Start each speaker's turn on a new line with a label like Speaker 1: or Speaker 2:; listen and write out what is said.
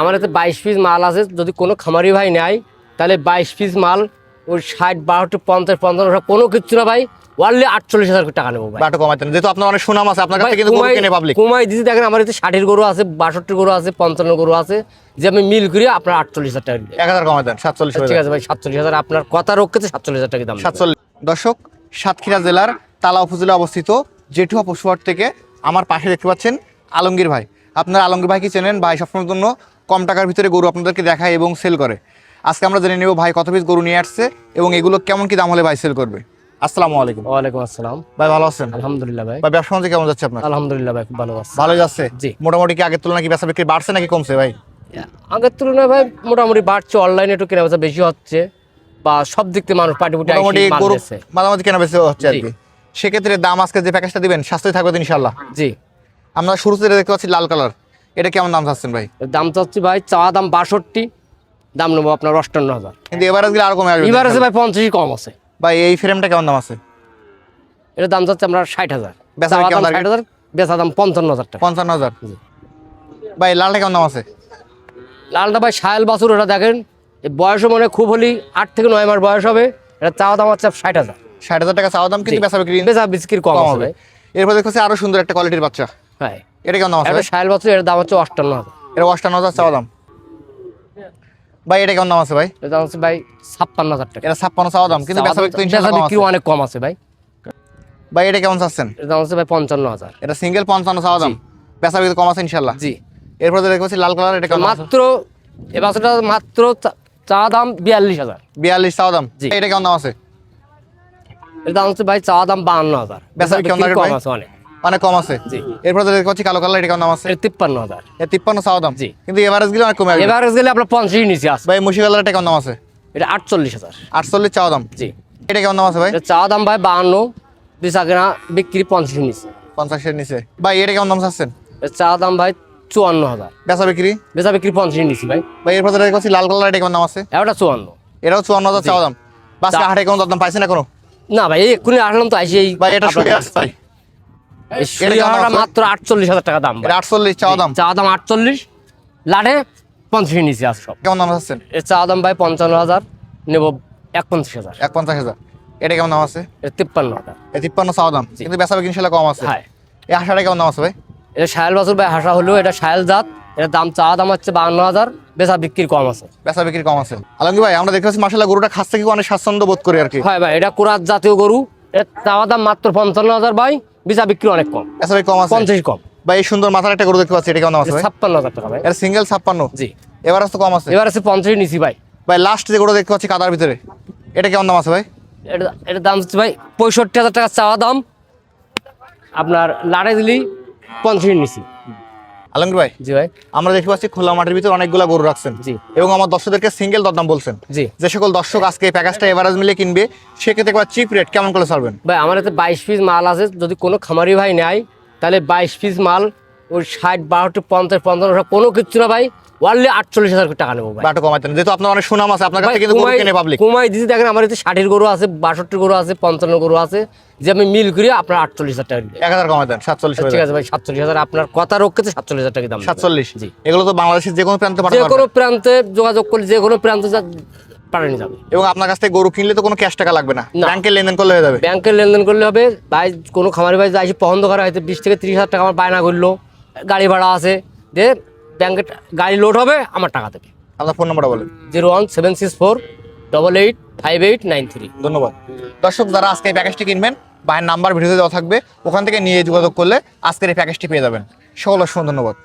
Speaker 1: আমার এতে বাইশ পিস মাল আছে যদি কোনো খামারি ভাই নেয় তাহলে বাইশ পিস মাল ওই ষাট বারোটি পঞ্চাশ পঞ্চান্ন কোনো কিচ্ছু না ভাই ওয়ানলি আটচল্লিশ হাজার টাকা নেব ভাই।
Speaker 2: বাটো কমাইতেন যেহেতু আপনার অনেক সুনাম আছে আপনার কাছে কিন্তু কিনে পাবলিক
Speaker 1: কুমাই দিদি দেখেন আমার এতে ষাটের গরু আছে বাষট্টির গরু আছে পঞ্চান্ন গরু আছে যে আমি মিল করি আপনার আটচল্লিশ হাজার টাকা
Speaker 2: এক হাজার কমাইতেন সাতচল্লিশ
Speaker 1: ঠিক আছে ভাই সাতচল্লিশ হাজার আপনার কথা রক্ষেতে সাতচল্লিশ হাজার টাকা দাম
Speaker 2: সাতচল্লিশ দর্শক সাতক্ষীরা জেলার তালা উপজেলা অবস্থিত জেঠুয়া পশুহাট থেকে আমার পাশে দেখতে পাচ্ছেন আলমগীর ভাই। আপনার আলমগীর ভাইকে চেনেন ভাই সবসময়ের জন্য কম টাকার ভিতরে গরু আপনাদেরকে দেখায় এবং সেল করে। আজকে আমরা জেনে নেব ভাই কত পিস গরু নিয়ে আসছে এবং এগুলো কেমন কি দাম হলে ভাই সেল করবে। আসসালামু আলাইকুম।
Speaker 1: ওয়ালাইকুম আসসালাম।
Speaker 2: ভাই ভালো আছেন?
Speaker 1: আলহামদুলিল্লাহ ভাই।
Speaker 2: ভাই ব্যবসা কেমন যাচ্ছে আপনার?
Speaker 1: আলহামদুলিল্লাহ ভাই খুব ভালো আছে।
Speaker 2: ভালো যাচ্ছে?
Speaker 1: জি।
Speaker 2: মোটামুটি কি আগের তুলনায় কি বেচা বিক্রি বাড়ছে নাকি কমছে ভাই?
Speaker 1: আগের তুলনায় ভাই মোটামুটি বাড়ছে অনলাইনে একটু কেনা বেচা বেশি হচ্ছে বা সব দিক থেকে মানুষ পাটি পুটি
Speaker 2: মোটামুটি গরু মাঝামাঝি কেনা বেচা হচ্ছে আর কি। সেক্ষেত্রে দাম আজকে যে প্যাকেজটা দিবেন স্বাস্থ্যই থাকবে তো ইনশাল্লাহ
Speaker 1: জি।
Speaker 2: আমরা শুরুতে দেখতে পাচ্ছি লাল কালার এটা কেমন দাম চাচ্ছেন ভাই?
Speaker 1: দাম চাচ্ছি ভাই চা দাম বাষট্টি দাম নেব আপনার অষ্টান্ন হাজার
Speaker 2: কিন্তু এবার আজকে আর কমে আসবে
Speaker 1: এবার আছে ভাই পঞ্চাশই কম আছে।
Speaker 2: ভাই এই ফ্রেমটা কেমন দাম আছে?
Speaker 1: এর দাম চাচ্ছে আমরা ষাট হাজার ষাট হাজার বেচা দাম পঞ্চান্ন হাজার টাকা।
Speaker 2: পঞ্চান্ন হাজার ভাই লালটা কেমন দাম আছে?
Speaker 1: লালটা ভাই সায়াল বাছুর ওটা দেখেন বয়সও মনে খুব হলি আট থেকে নয় মাস বয়স হবে এটা চাওয়া দাম হচ্ছে ষাট হাজার
Speaker 2: ষাট হাজার টাকা চাওয়া দাম কিন্তু। বেচা বিক্রি
Speaker 1: বেচা বিক্রি কম
Speaker 2: হবে। এরপর দেখতে পাচ্ছি আরও সুন্দর একটা কোয়ালিটির বাচ্চা।
Speaker 1: হ্যাঁ।
Speaker 2: এটা কেমন দাম আছে ভাই?
Speaker 1: সায়াল এর দাম হচ্ছে অষ্টান্ন হাজার।
Speaker 2: এটা অষ্টান্ন হাজার চাওয়া দাম? ভাই এটা কেমন দাম আছে ভাই?
Speaker 1: এর দাম হচ্ছে ভাই ছাপ্পান্ন হাজার টাকা।
Speaker 2: এটা ছাপ্পান্ন চাওয়া দাম কিন্তু বেচা বিক্রি
Speaker 1: বেচা বিক্রি অনেক কম আছে ভাই।
Speaker 2: ভাই এটা কেমন চাচ্ছেন?
Speaker 1: এর দাম হচ্ছে ভাই পঞ্চান্ন হাজার।
Speaker 2: এটা সিঙ্গেল পঞ্চান্ন চাওয়া দাম। বেচা বিক্রি কম আছে ইনশাল্লাহ?
Speaker 1: জি।
Speaker 2: এরপর দেখতে পাচ্ছি লাল কালার এটা কেমন
Speaker 1: মাত্র এ বাছুরটা মাত্র চা- চা দাম বিয়াল্লিশ হাজার।
Speaker 2: বিয়াল্লিশ চাওয়া দাম?
Speaker 1: জি।
Speaker 2: এটা কেমন দাম আছে?
Speaker 1: এর দাম হচ্ছে ভাই চা দাম বাহান্ন হাজার।
Speaker 2: বেচা বিক্রি
Speaker 1: কম আছে অনেক।
Speaker 2: অনেক কম আছে।
Speaker 1: জি।
Speaker 2: এরপর দেখতে পাচ্ছি কালো কালার এটা কেমন দাম আছে
Speaker 1: তিপ্পান্ন হাজার।
Speaker 2: তিপ্পান্ন চাওয়া দাম।
Speaker 1: জি।
Speaker 2: কিন্তু এভারেজ গেলে অনেক কমে
Speaker 1: এভারেজ গেলে আপনার পঞ্চাশই নিচে আছে।
Speaker 2: ভাই মুশি কালার এটা দাম আছে?
Speaker 1: এটা আটচল্লিশ হাজার।
Speaker 2: আটচল্লিশ চাওয়া দাম।
Speaker 1: জি।
Speaker 2: এটা কেমন দাম আছে ভাই?
Speaker 1: এটা চা দাম ভাই বাহান্ন কেনা বিক্রি পঞ্চাশের নিচে
Speaker 2: পঞ্চাশের নিচে। ভাই এটা কেমন দাম চাচ্ছেন?
Speaker 1: চা দাম ভাই চুয়ান্ন হাজার।
Speaker 2: বেচা বিক্রি?
Speaker 1: বেচা বিক্রি পঞ্চাশের নিচে ভাই।
Speaker 2: ভাই এরপর দেখতে পাচ্ছি লাল কালার এটা কেমন দাম আছে?
Speaker 1: এটা চুয়ান্ন।
Speaker 2: এটাও চুয়ান্ন হাজার চাওয়া দাম। বাসকে
Speaker 1: চা-
Speaker 2: হাটে কেমন দাম পাইছে না কোনো
Speaker 1: না ভাই এক্ষুনি আসলাম তো আইসি
Speaker 2: ভাই এটা শুয়ে আছে
Speaker 1: মাত্র আটচল্লিশ হাজার টাকা দাম
Speaker 2: আটচল্লিশ চাওয়া দাম?
Speaker 1: চা দাম আটচল্লিশ লাঠে পঞ্চাশের নিচে আছে সব।
Speaker 2: কেমন দাম চাচ্ছেন
Speaker 1: এর চা দাম ভাই পঞ্চান্ন হাজার নেব এক পঞ্চাশ হাজার।
Speaker 2: এক পঞ্চাশ হাজার। এটা কেমন দাম আছে?
Speaker 1: এর তিপ্পান্ন হাজার।
Speaker 2: এ তিপ্পান্ন চাওয়া দাম। কিন্তু বেচা বিক্রি ইনশাল্লাহ কম আছে।
Speaker 1: হ্যাঁ।
Speaker 2: এই হাঁসাটা কেমন দাম আছে ভাই?
Speaker 1: এটা সায়াল বছর ভাই হাসা হলেও এটা সায়াল জাত। এটার দাম চা দাম হচ্ছে বাহান্ন হাজার বেচা বিক্রির কম আছে।
Speaker 2: বেচা বিক্রি কম আছে। আলমগীর ভাই আমরা দেখতে পাচ্ছি মাসাল্লাহ গরুটা খাস থেকে অনেক স্বাচ্ছন্দ্য বোধ করি আর কি।
Speaker 1: হয় ভাই এটা কোরাত জাতীয় গরু। এর চাওয়া দাম মাত্র পঞ্চান্ন হাজার ভাই বেচা বিক্রি অনেক কম।
Speaker 2: বেচা বিক্রি কম আছে?
Speaker 1: পঞ্চাশ কম।
Speaker 2: ভাই এই সুন্দর মাথার একটা গরু দেখতে পাচ্ছি এটা কেমন আছে
Speaker 1: ছাপ্পান্ন হাজার টাকা ভাই।
Speaker 2: এটা সিঙ্গেল ছাপ্পান্ন?
Speaker 1: জি।
Speaker 2: এবার তো কম আছে?
Speaker 1: এবার আছে পঞ্চাশ নিচি ভাই।
Speaker 2: ভাই লাস্ট যে গরু দেখতে পাচ্ছি কাদার ভিতরে এটা কেমন দাম আছে ভাই?
Speaker 1: এটা এটার দাম হচ্ছে ভাই পঁয়ষট্টি হাজার টাকা চাওয়া দাম। আপনার লাড়ে দিলি পঞ্চাশ নিচি
Speaker 2: আলমগীর ভাই?
Speaker 1: জি ভাই।
Speaker 2: আমরা দেখতে পাচ্ছি খোলা মাঠের ভিতরে অনেকগুলো গরু রাখছেন।
Speaker 1: জি।
Speaker 2: এবং আমার দর্শকদেরকে সিঙ্গেল দরদাম বলছেন।
Speaker 1: জি।
Speaker 2: যে সকল দর্শক আজকে এই প্যাকেজটা এভারেজ মিলে কিনবে সেক্ষেত্রে একবার চিপ রেট কেমন করে ছাড়বেন?
Speaker 1: ভাই আমার হাতে বাইশ পিস মাল আছে যদি কোনো খামারি ভাই নেয় তাহলে বাইশ পিস মাল ওই ষাট বারোটি পঞ্চাশ পঞ্চান্ন কোনো কিচ্ছু না ভাই। ওয়ানলি আটচল্লিশ হাজার টাকা নেব ভাই।
Speaker 2: বাটো কমাইতেন যেহেতু আপনার অনেক সুনাম আছে আপনার কাছে কিন্তু গরু কিনে পাবলিক
Speaker 1: কুমাই দিদি দেখেন আমার এতে ষাটের গরু আছে বাষট্টির গরু আছে পঞ্চান্ন গরু আছে। যে আমি মিল করি আপনার আটচল্লিশ হাজার টাকা
Speaker 2: এক হাজার কমাইতেন সাতচল্লিশ
Speaker 1: ঠিক আছে ভাই সাতচল্লিশ হাজার। আপনার কথা রক্ষেতে সাতচল্লিশ হাজার টাকা দাম।
Speaker 2: সাতচল্লিশ।
Speaker 1: জি।
Speaker 2: এগুলো তো বাংলাদেশের যে কোনো প্রান্তে
Speaker 1: যে কোনো প্রান্তে যোগাযোগ করলে যে কোনো প্রান্তে পাঠানো যাবে।
Speaker 2: এবং আপনার কাছ থেকে গরু কিনলে তো কোনো ক্যাশ টাকা লাগবে না।
Speaker 1: না।
Speaker 2: ব্যাংকে লেনদেন করলে হয়ে যাবে।
Speaker 1: ব্যাংকের লেনদেন করলে হবে ভাই কোনো খামারি ভাই যাই পছন্দ করা হয়তো বিশ থেকে তিরিশ হাজার টাকা আমার বায়না করল গাড়ি ভাড়া আছে। যে ব্যাংকে গাড়ি লোড হবে আমার টাকা দেবে।
Speaker 2: আপনার ফোন নাম্বারটা বলেন।
Speaker 1: Zero one seven six four double eight five eight nine three.
Speaker 2: ধন্যবাদ। দর্শক যারা আজকে এই প্যাকেজটি কিনবেন ভাইয়ের নাম্বার ভিডিওতে দেওয়া থাকবে ওখান থেকে নিয়ে যোগাযোগ করলে আজকের এই প্যাকেজটি পেয়ে যাবেন। সকল অসংখ্য ধন্যবাদ।